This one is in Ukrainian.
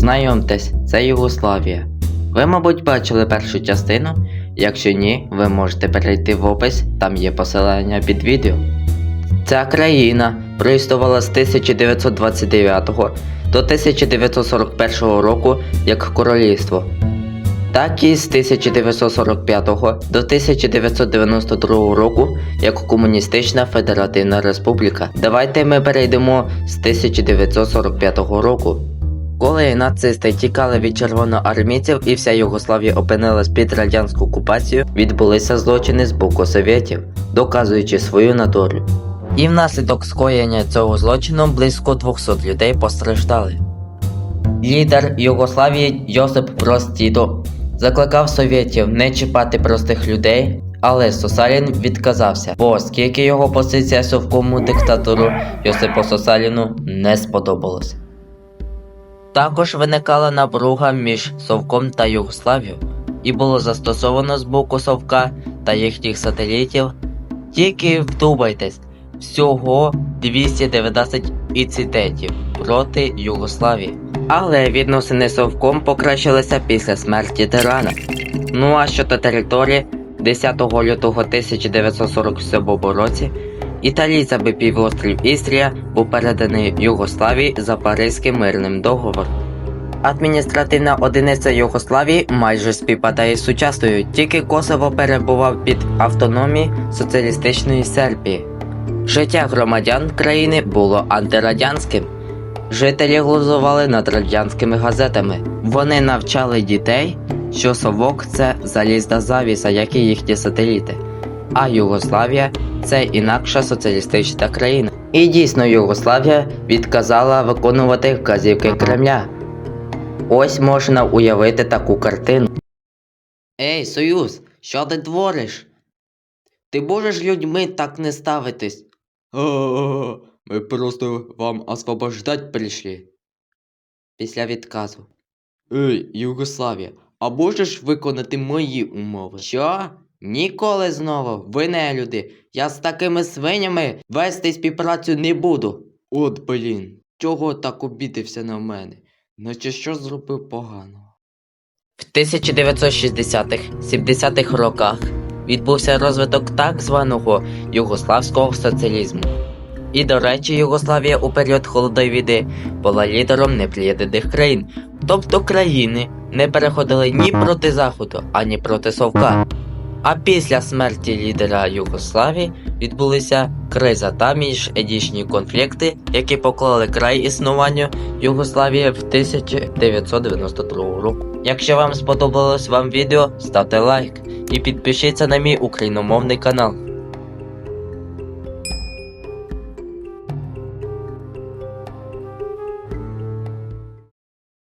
Знайомтесь, це Югославія. Ви, мабуть, бачили першу частину. Якщо ні, ви можете перейти в опис, там є посилання під відео. Ця країна проіснувала з 1929 до 1941 року як королівство, так і з 1945 до 1992 року як комуністична федеративна республіка. Давайте ми перейдемо з 1945 року. Коли нацисти тікали від червоноармійців і вся Югославія опинилась під радянську окупацію, відбулися злочини з боку совєтів, доказуючи свою натуру. І внаслідок скоєння цього злочину близько 200 людей постраждали. Лідер Югославії Йосип Брос Тіто закликав совєтів не чіпати простих людей, але Сосалін відказався, бо оскільки його позиція совкому диктатуру Йосипу Сосаліну не сподобалась. Також виникала напруга між Совком та Югославією, і було застосовано з боку Совка та їхніх сателітів. Тільки вдумайтесь, всього 219 інцидентів проти Югославії. Але відносини Совком покращилися після смерті тирана. Ну а щодо території, 10 лютого 1947 році італійцями півострів Істрія був переданий Югославії за Паризьким мирним договором. Адміністративна одиниця Югославії майже співпадає з сучасною, тільки Косово перебував під автономією соціалістичної Сербії. Життя громадян країни було антирадянським. Жителі глузували над радянськими газетами. Вони навчали дітей, що совок це залізна завіса, як і їхні сателіти. А Югославія це інакша соціалістична країна. І дійсно Югославія відказала виконувати вказівки Кремля. Ось можна уявити таку картину. Ей, Союз, що ти твориш? Ти можеш людьми так не ставитись. О, ми просто вам освобождать прийшли. Після відказу. Ей, Югославія, а можеш виконати мої умови? Що? Ніколи знову, ви не люди. Я з такими свинями вести співпрацю не буду. От блін, чого так обідився на мене? Наче що зробив поганого? В 1960-70-х роках відбувся розвиток так званого югославського соціалізму. І, до речі, Югославія у період холодної війни була лідером неприєднаних країн, тобто країни не переходили ні проти Заходу, ані проти Совка. А після смерті лідера Югославії відбулися криза та міжетнічні конфлікти, які поклали край існуванню Югославії в 1992 року. Якщо вам сподобалось вам відео, ставте лайк і підпишіться на мій україномовний канал.